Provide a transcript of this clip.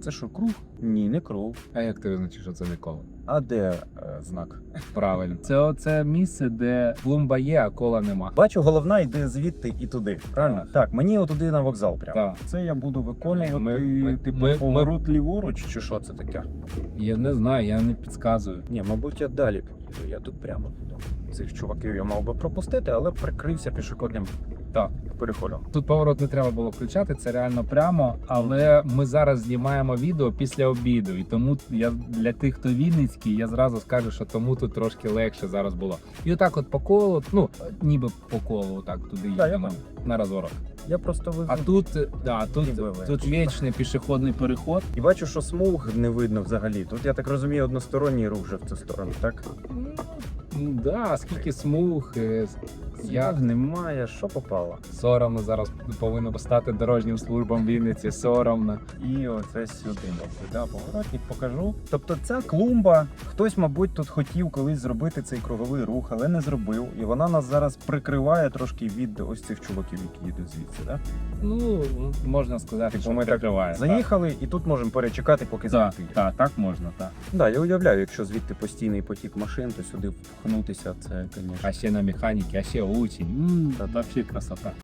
Це що, круг? Ні, не круг. А як ти визначиш, що це не коло? А де е, знак? Правильно. Це оце місце, де клумба є, а кола нема. Бачу, головна йде звідти і туди. Правильно? Так. Так, мені отуди на вокзал прямо. Так. Це я буду виконувати Ми- ми- типу ми- поворот ліворуч, чи що це таке? Я не знаю, я не підказую. Ні, мабуть, я далі поїду. Я тут прямо цих чуваків я мав би пропустити, але прикрився пішохідним Так. переходом. Тут поворот не треба було включати, це реально прямо. Але ми зараз знімаємо відео після обіду, і тому я для тих, хто Вінницький, я зразу скажу, що тому тут трошки легше зараз було. І отак, от по колу, ну ніби по колу, отак туди Да, їдемо на розворот. Я просто вивів. А тут, да, тут, тут вічний пішохідний переход. І бачу, що смуг не видно взагалі. Тут, я так розумію, односторонній рух вже в цю сторону, так? Ну да, скільки смуг. Е, Я немає, що попало. соромно зараз повинно стати дорожнім службам Вінниці. Соромно. І оце сюди. Да, поворотник покажу. Тобто ця клумба, хтось, мабуть, тут хотів колись зробити цей круговий рух, але не зробив. І вона нас зараз прикриває трошки від ось цих чуваків, які їдуть звідси. Да? Ну можна сказати, Типу, що ми так прикриває. Заїхали, і тут можемо перечекати, поки Так, так, так можна, так. Да, я уявляю, якщо звідти постійний потік машин, то сюди впхнутися, це, звісно. А ще на механіки, а ще учень. М, Это вообще красота.